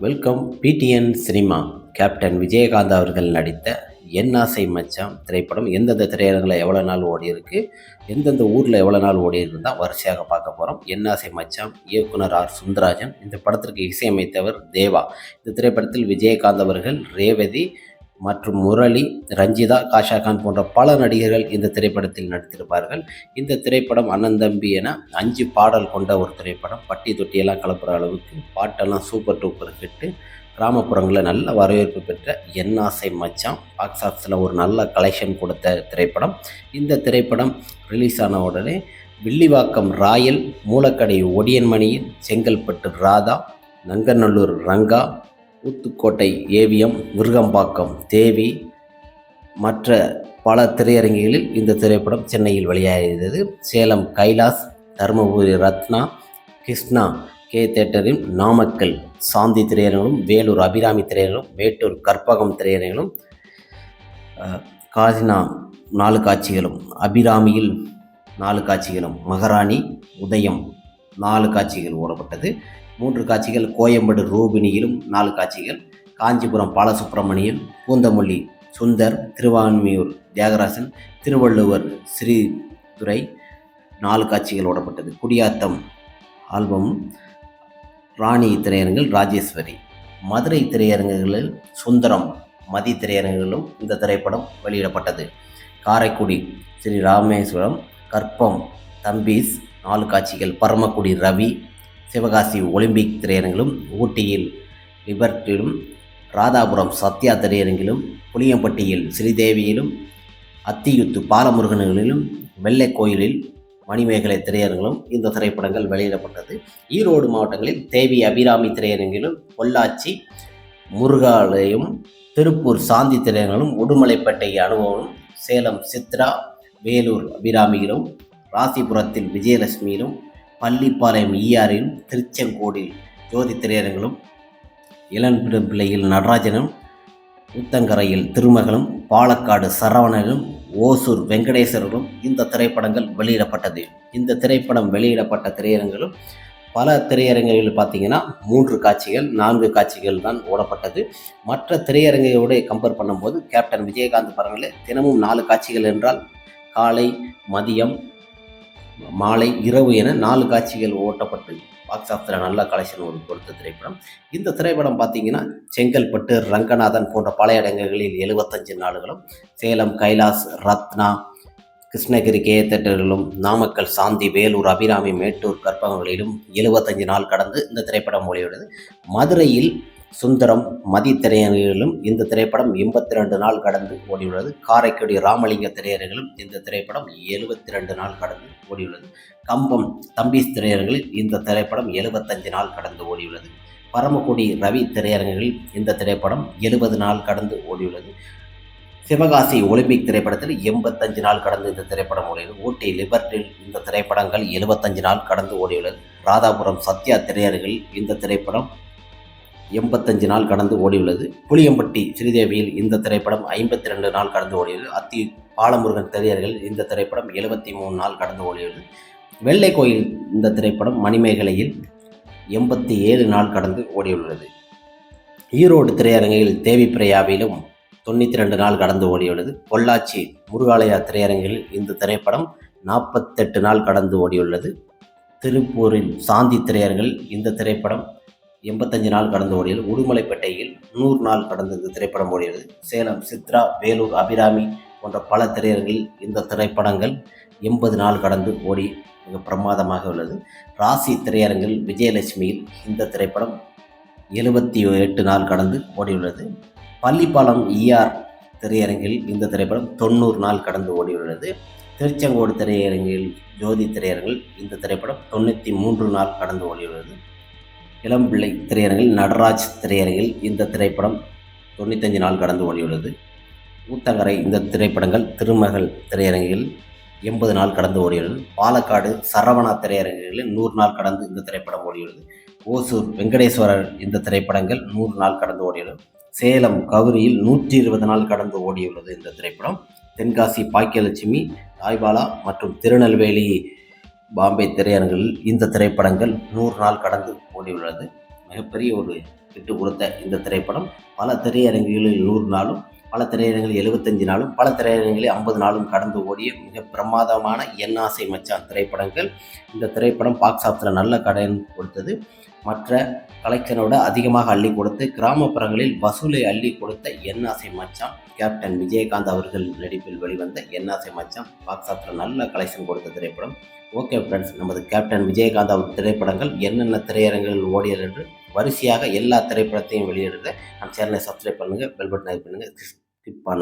Welcome PTN cinema captain Vijayakanth அவர்கள் நடித்த என் ஆசை மச்சான் திரைப்படம் எந்தெந்த திரையரங்கில் எவ்வளோ நாள் ஓடி இருக்கு எந்தெந்த ஊரில் எவ்வளோ நாள் ஓடி இருந்தால் வரிசையாக பார்க்க போகிறோம் என் ஆசை மச்சான் இயக்குனர் ஆர். சுந்தராஜன் இந்த படத்திற்கு இசையமைத்தவர் தேவா. இந்த திரைப்படத்தில் விஜயகாந்த் அவர்கள் ரேவதி மற்றும் முரளி ரஞ்சிதா காஷா கான் போன்ற பல நடிகர்கள் இந்த திரைப்படத்தில் நடித்திருப்பார்கள். இந்த திரைப்படம் அண்ணன் தம்பி என அஞ்சு பாடல் கொண்ட ஒரு திரைப்படம். பட்டி தொட்டியெல்லாம் கலப்புற அளவுக்கு பாட்டெல்லாம் சூப்பர் டூப்பர் ஹிட்டு கிராமப்புறங்களில் நல்ல வரவேற்பு பெற்ற என் ஆசை மச்சான் பாக்ஸ் ஆஃபீஸில் ஒரு நல்ல கலெக்ஷன் கொடுத்த திரைப்படம். இந்த திரைப்படம் ரிலீஸ் ஆன உடனே வில்லிவாக்கம் ராயல் மூலக்கடை ஒடியன்மணியின் செங்கல்பட்டு ராதா நங்கநல்லூர் ரங்கா ஊத்துக்கோட்டை ஏவிஎம் விருகம்பாக்கம் தேவி மற்ற பல திரையரங்குகளில் இந்த திரைப்படம் சென்னையில் வெளியாகியது. சேலம் கைலாஸ் தருமபுரி ரத்னா கிருஷ்ணா கே தேட்டரின் நாமக்கல் சாந்தி திரையரங்களும் வேலூர் அபிராமி திரையரங்களும் மேட்டூர் கற்பகம் திரையரங்களும் காசினா நாலு காட்சிகளும் அபிராமியில் நாலு காட்சிகளும் மகாராணி உதயம் நாலு காட்சிகள் ஓடப்பட்டது. மூன்று காட்சிகள் கோயம்பேடு ரூபினியிலும் நாலு காட்சிகள் காஞ்சிபுரம் பாலசுப்ரமணியம் பூந்தமல்லி சுந்தர் திருவான்மியூர் தியாகராசன் திருவள்ளுவர் ஸ்ரீதுரை நாலு காட்சிகள் ஓடப்பட்டது. குடியாத்தம் ஆல்பம் ராணி திரையரங்கில் ராஜேஸ்வரி. மதுரை திரையரங்குகளில் சுந்தரம் மதி திரையரங்குகளிலும் இந்த திரைப்படம் வெளியிடப்பட்டது. காரைக்குடி ஸ்ரீ ராமேஸ்வரம் கற்பம் தம்பீஸ் நாலு காட்சிகள் பரமக்குடி ரவி சிவகாசி ஒலிம்பிக் திரையரங்கிலும் ஊட்டியில் லிபர்ட்டிலும் ராதாபுரம் சத்யா திரையரங்கிலும் புளியம்பட்டியில் ஸ்ரீதேவியிலும் அத்தியுத்து பாலமுருகன்களிலும் வெள்ளை கோயிலில் மணிமேகலை திரையரங்கிலும் இந்த திரைப்படங்கள் வெளியிடப்பட்டது. ஈரோடு மாவட்டங்களில் தேவி அபிராமி திரையரங்கிலும் பொள்ளாச்சி முருகாலயம் திருப்பூர் சாந்தி திரையரங்கிலும் உடுமலைப்பேட்டை அனுபவம் சேலம் சித்ரா வேலூர் அபிராமியிலும் ராசிபுரத்தில் விஜயலட்சுமியிலும் பள்ளிப்பாளையம் ஈஆரிலும் திருச்செங்கோடில் ஜோதி திரையரங்கிலும் இளம்பிள்ளையில் நடராஜனும் ஊத்தங்கரையில் திருமகளும் பாலக்காடு சரவணனும் ஓசூர் வெங்கடேஸ்வரரும் இந்த திரைப்படங்கள் வெளியிடப்பட்டது. இந்த திரைப்படம் வெளியிடப்பட்ட திரையரங்களும் பல திரையரங்குகளில் பார்த்தீங்கன்னா மூன்று காட்சிகள் நான்கு காட்சிகள் தான் ஓடப்பட்டது மற்ற திரையரங்குகளோடு கம்பேர் பண்ணும்போது கேப்டன் விஜயகாந்த் படங்களில் தினமும் நாலு காட்சிகள் என்றால் காலை மதியம் மாலை இரவு என நாலு காட்சிகள் ஓட்டப்பட்டு பாக்ஸ் ஆஃபீஸில் நல்ல கலெக்ஷன் ஒரு கொடுத்த திரைப்படம். இந்த திரைப்படம் பார்த்தீங்கன்னா செங்கல்பட்டு ரங்கநாதன் போன்ற பழைய இடங்களில் எழுபத்தஞ்சு நாடுகளும் சேலம் கைலாஸ் ரத்னா கிருஷ்ணகிரி கே தேட்டர்களும் நாமக்கல் சாந்தி வேலூர் அபிராமி மேட்டூர் கற்பகங்களிலும் எழுபத்தஞ்சு நாள் கடந்து இந்த திரைப்படம் வெளியிடுது. மதுரையில் சுந்தரம் மதி திரையரங்கிலும் இந்த திரைப்படம் எண்பத்தி ரெண்டு நாள் கடந்து ஓடியுள்ளது. காரைக்குடி ராமலிங்க திரையரங்கிலும் இந்த திரைப்படம் எழுபத்தி ரெண்டு நாள் கடந்து ஓடியுள்ளது. கம்பம் தம்பீஸ் திரையரங்கில் இந்த திரைப்படம் எழுபத்தஞ்சு நாள் கடந்து ஓடியுள்ளது. பரமக்குடி ரவி திரையரங்குகளில் இந்த திரைப்படம் எழுபது நாள் கடந்து ஓடியுள்ளது. சிவகாசி ஒலிம்பிக் திரைப்படத்தில் எண்பத்தஞ்சு நாள் கடந்து இந்த திரைப்படம் ஓடியது ஊட்டி லிபர்ட்டில் இந்த திரைப்படங்கள் எழுபத்தஞ்சு நாள் கடந்து ஓடியுள்ளது. ராதாபுரம் சத்யா திரையரங்கில் இந்த திரைப்படம் எண்பத்தஞ்சு நாள் கடந்து ஓடியுள்ளது. புளியம்பட்டி ஸ்ரீதேவியில் இந்த திரைப்படம் ஐம்பத்தி ரெண்டு நாள் கடந்து ஓடியுள்ளது. அத்தி பாலமுருகன் தெரியர்கள் இந்த திரைப்படம் எழுபத்தி மூணு நாள் கடந்து ஓடியுள்ளது. வெள்ளை கோயில் இந்த திரைப்படம் மணிமேகலையில் எண்பத்தி ஏழு நாள் கடந்து ஓடியுள்ளது. ஈரோடு திரையரங்கில் தேவி பிரயாவிலும் தொண்ணூற்றி ரெண்டு நாள் கடந்து ஓடியுள்ளது. பொள்ளாச்சி முருகாலயா திரையரங்கில் இந்த திரைப்படம் நாற்பத்தெட்டு நாள் கடந்து ஓடியுள்ளது. திருப்பூரில் சாந்தி திரையரங்கில் இந்த திரைப்படம் எண்பத்தஞ்சு நாள் கடந்து ஓடியது உடுமலைப்பேட்டையில் நூறு நாள் கடந்த இந்த திரைப்படம் ஓடியது. சேலம் சித்ரா வேலூர் அபிராமி போன்ற பல திரையரங்கில் இந்த திரைப்படங்கள் எண்பது நாள் கடந்து ஓடி மிக பிரமாதமாக உள்ளது. ராசி திரையரங்கில் விஜயலட்சுமியில் இந்த திரைப்படம் எழுபத்தி எட்டு நாள் கடந்து ஓடியுள்ளது. பள்ளிப்பாலம் ஈஆர் திரையரங்கில் இந்த திரைப்படம் தொண்ணூறு நாள் கடந்து ஓடியுள்ளது. திருச்செங்கோடு திரையரங்கில் ஜோதி திரையரங்கில் இந்த திரைப்படம் தொண்ணூற்றி மூன்று நாள் கடந்து ஓடியுள்ளது. இளம்பிள்ளை திரையரங்கில் நடராஜ் திரையரங்கில் இந்த திரைப்படம் தொண்ணூத்தஞ்சு நாள் கடந்து ஓடியுள்ளது. ஊத்தங்கரை இந்த திரைப்படங்கள் திருமகள் திரையரங்கில் எண்பது நாள் கடந்து ஓடியுள்ளது. பாலக்காடு சரவணா திரையரங்குகளில் நூறு நாள் கடந்து இந்த திரைப்படம் ஓடியுள்ளது. ஓசூர் வெங்கடேஸ்வரர் இந்த திரைப்படங்கள் நூறு நாள் கடந்து ஓடியுள்ளது. சேலம் கவுரியில் நூற்றி இருபது நாள் கடந்து ஓடியுள்ளது இந்த திரைப்படம். தென்காசி பாக்கியலட்சுமி தாய்பாலா மற்றும் திருநெல்வேலி பாம்பே திரையரங்கில் இந்த திரைப்படங்கள் நூறு நாள் கடந்து ஓடியுள்ளது. மிகப்பெரிய ஒரு விட்டு கொடுத்த இந்த திரைப்படம் பல திரையரங்குகளில் நூறு நாளும் பல திரையரங்கில் எழுபத்தஞ்சு நாளும் பல திரையரங்கில் ஐம்பது நாளும் கடந்து ஓடிய மிக பிரமாதமான என் ஆசை மச்சான் திரைப்படங்கள். இந்த திரைப்படம் பாக்ஸ் ஆஃபீஸில் நல்ல கடன் கொடுத்தது. மற்ற கலெக்ஷனோட அதிகமாக அள்ளி கொடுத்து கிராமப்புறங்களில் வசூலை அள்ளி கொடுத்த என் ஆசை மச்சான் கேப்டன் விஜயகாந்த் அவர்கள் நடிப்பில் வெளிவந்த என் ஆசை மச்சான் பாக்ஸ் ஆஃபில் நல்ல கலெக்ஷன் கொடுத்த திரைப்படம். ஓகே ஃப்ரெண்ட்ஸ் நமது கேப்டன் விஜயகாந்த் அவர் திரைப்படங்கள் என்னென்ன திரையரங்குகள் ஓடியது என்று வரிசையாக எல்லா திரைப்படத்தையும் வெளியிடுறத நம்ம சேனலை சப்ஸ்கிரைப் பண்ணுங்கள் பெல் பட்டன் பண்ணுங்கள் ஸ்கிப் பண்ணுங்கள்